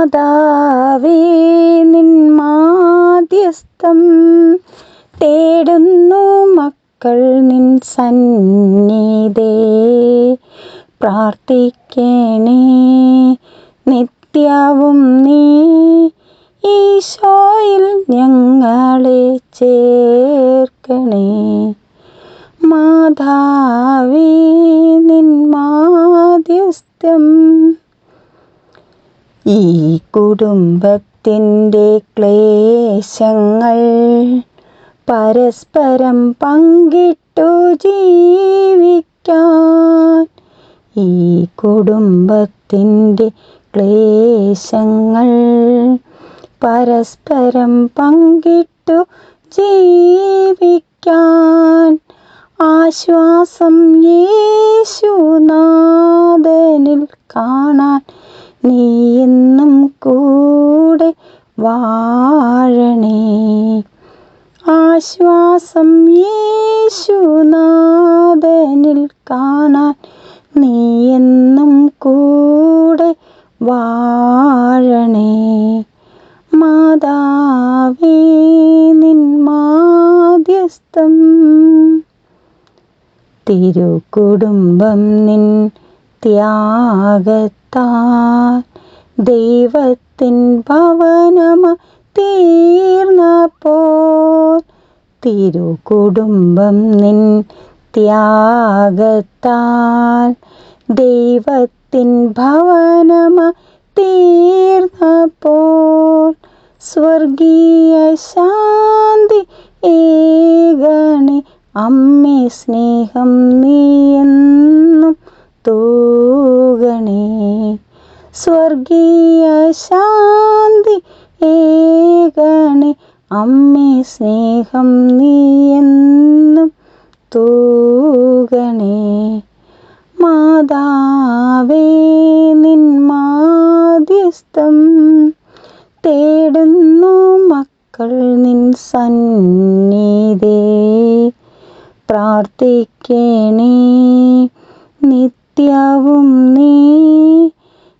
മാതാവേ നിൻ മാധ്യസ്ഥം തേടുന്നു മക്കൾ നിൻ സന്നിധേ. പ്രാർത്ഥിക്കണേ നിത്യവും നീ ഈശോയിൽ ഞങ്ങളെ ചേർക്കണേ. മാതാവേ നിൻ മാധ്യസ്ഥം ഈ കുടുംബത്തിന്റെ ക്ലേശങ്ങൾ പരസ്പരം പങ്കിട്ടു ജീവിക്കാൻ. ഈ കുടുംബത്തിന്റെ ക്ലേശങ്ങൾ പരസ്പരം പങ്കിട്ടു ജീവിക്കാൻ. ആശ്വാസം യേശുനാഥനിൽ കാണാൻ നീ വാഴണേ ആശ്വാസം യേശുനാഥനിൽ കാണാൻ നീ എന്നും കൂടെ വാഴണേ മാതാവേ നിൻ തിരുകുടുംബം നിൻ ത്യാഗത്താൽ ദൈവത്തിൻ ഭവനമ തീർന്നപ്പോൾ തിരുകുടുംബം നിൻ ത്യാഗത്താൽ ദൈവത്തിൻ ഭവനമ തീർന്നപ്പോൾ സ്വർഗീയ ശാന്തി ഏകണി അമ്മേ സ്നേഹം നീ ശാന്തി ഏകണേ അമ്മേ സ്നേഹം നീ എന്നും തൂകണേ. മാതാവേ നിൻ മാധ്യസ്ഥം തേടുന്നു മക്കൾ നിൻ സന്നിധേ. പ്രാർത്ഥിക്കണേ നിത്യവും നീ